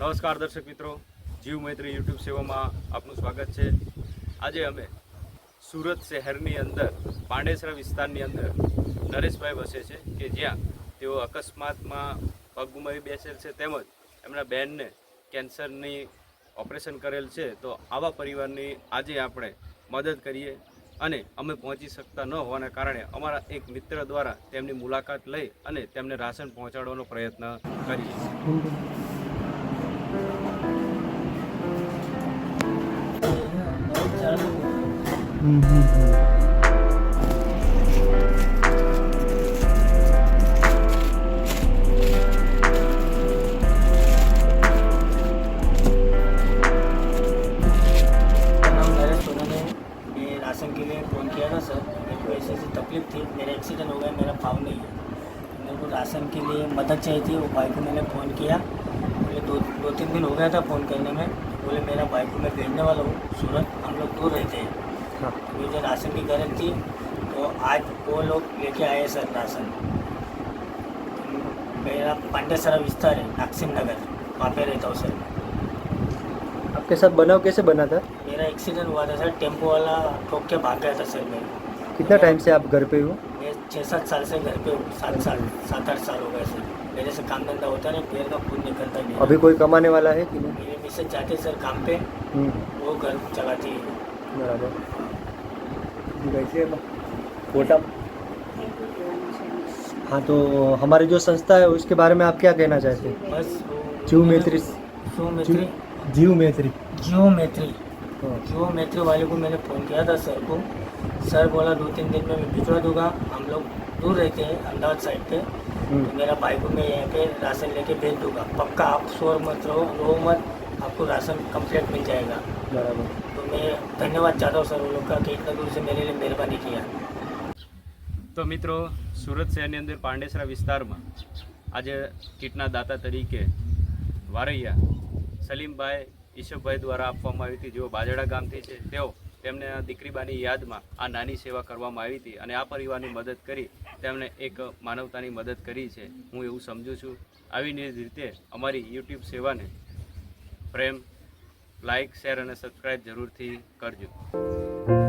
નમસ્કાર દર્શક મિત્રો, જીવ મૈત્રી યુટ્યુબ સેવામાં આપનું સ્વાગત છે. આજે અમે સુરત શહેરની અંદર, પાંડેસરા વિસ્તારની અંદર નરેશભાઈ વસે છે કે જ્યાં તેઓ અકસ્માતમાં પગ ગુમાવી બેસેલ છે તેમજ એમના બહેનને કેન્સરની ઓપરેશન કરેલ છે. તો આવા પરિવારની આજે આપણે મદદ કરીએ અને અમે પહોંચી શકતા ન હોવાના કારણે અમારા એક મિત્ર દ્વારા તેમની મુલાકાત લઈ અને તેમને રાશન પહોંચાડવાનો પ્રયત્ન કરીએ मेरा नाम नरेश है मैं राशन के लिए फ़ोन किया था सर मेरे को ऐसी ऐसी तकलीफ़ थी मेरा एक्सीडेंट हो गया मेरा पाँव नहीं है मेरे को राशन के लिए मदद चाहिए थी वो भाई को मैंने फ़ोन किया बोले दो दो तीन दिन हो गया था फ़ोन करने में। बोले मेरा भाई को मैं भेजने वाला हूँ सूरत। हम लोग दूर रहते हैं। मुझे राशन की गरज थी। तो आज वो लोग लेके आए सर राशन मेरा पांडेसरा विस्तार है नाक्सिम नगर। वहाँ पे रहता हूँ सर। मैं आपके साथ बनाव कैसे बना था? मेरा एक्सीडेंट हुआ था सर। टेंपो वाला ठोक के भाग गया था सर मैं कितना टाइम से आप घर पे हो? मैं छः सात साल से घर पे हूँ। सात साल सात आठ साल हो गए सर। मेरे से काम धंधा होता नहीं पैर का खून निकलता नहीं। अभी कोई कमाने वाला है कि नहीं? मेरे मिसेज जाते सर काम पे हम्म, वो घर चलाती है। बराबर। कैसे कोटा हाँ तो हमारी जो संस्था है उसके बारे में आप क्या कहना चाहते हैं? बस जीव मैत्री जीव मैत्री जीव मैत्री जीव मैत्री हाँ, जीव मैत्री वाले को मैंने फ़ोन किया था सर को सर बोला दो तीन दिन में मैं भिजवा दूंगा हम लोग दूर रहते हैं अहमदाबाद साइड पे तो हम्म, मेरा भाई को मैं यहाँ पे राशन लेके भेज दूंगा पक्का आप शोर मत रहो रो मत आपको राशन कंप्लीट मिल जाएगा बराबर तो मैं धन्यवाद चाहता हूँ सर उन लोग का कि इतना दूर से मेरे लिए मेहरबानी किया તો મિત્રો સુરત શહેરની અંદર પાંડેસરા વિસ્તારમાં આજે કીટના દાતા તરીકે વારૈયા સલીમભાઈ ઈશફભાઈ દ્વારા આપવામાં આવી હતી, જેઓ બાજડા ગામથી છે, તેઓ તેમને દીકરીબાની યાદમાં આ નાની સેવા કરવામાં આવી હતી અને આ પરિવારની મદદ કરી તેમણે એક માનવતાની મદદ કરી છે. હું એવું સમજુ છું. આવી જ રીતે અમારી યુટ્યુબ સેવાને પ્રેમ, લાઈક, શેર અને સબસ્ક્રાઈબ જરૂરથી કરજો.